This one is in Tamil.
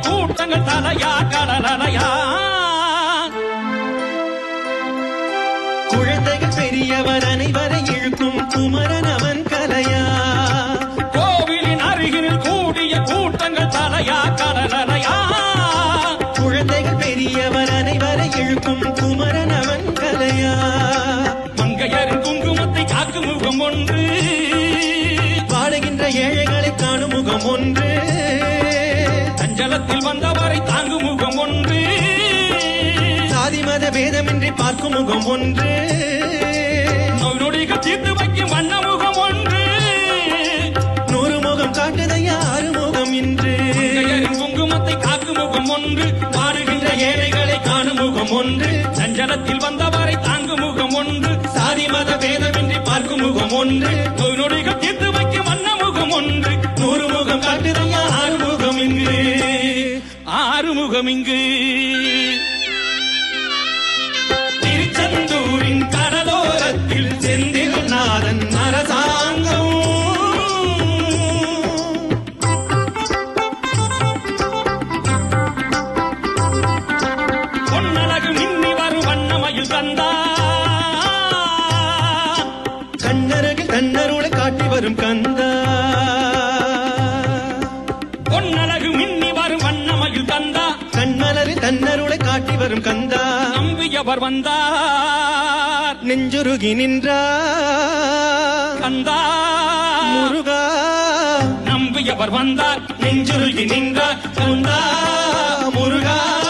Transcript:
கூட்டங்கள் தலையா கடலலையா குழந்தைகள் பெரியவர் அனைவரை இழுக்கும் குமரன் அவன் கலையா? கோவிலின் அருகினில் கூடிய கூட்டங்கள் தலையா கடலலையா குழந்தைகள் பெரியவர் அனைவரை இழுக்கும் குமரன் அவன் கலையா? மங்கையரின் குங்குமத்தை காக்கும் முகம் ஒன்று சஞ்சலத்தில் வந்தவரை தாங்கும் முகம் ஒன்று. சாதி மத பேதமின்றி பார்க்கும் முகம் ஒன்று. நோய் நொடிகள் தீர்த்து வைக்கும் வண்ண முகம் ஒன்று. நூறு முகம் காட்டுதையா ஆறு முகம் இன்று. குங்குமத்தை காக்கும் முகம் ஒன்று. வாடுகின்ற ஏழைகளை காணும் முகம் ஒன்று. சஞ்சலத்தில் வந்தவரை தாங்கும் முகம் ஒன்று. சாதி மத பேதமின்றி பார்க்கும் முகம் ஒன்று. நோய் நொடிகள் தீர்த்து ஆறுமுகம் இங்கு திருச்செந்தூரின் கடலோரத்தில் செந்தில் நாதன் அரசாங்கம். பொன்னழகு மின்னி வரும் வண்ணமயில் தந்தா. கண்ணருகில் தன்னருளை காட்டி வரும் கந்தா. தன்னருளை காட்டி வரும் கந்தா. நம்பியவர் வந்தார். நெஞ்சுருகி நின்றா. கந்தா. முருகா. நம்பியவர் வந்தார். நெஞ்சுருகி நின்றார். கந்தா. முருகா.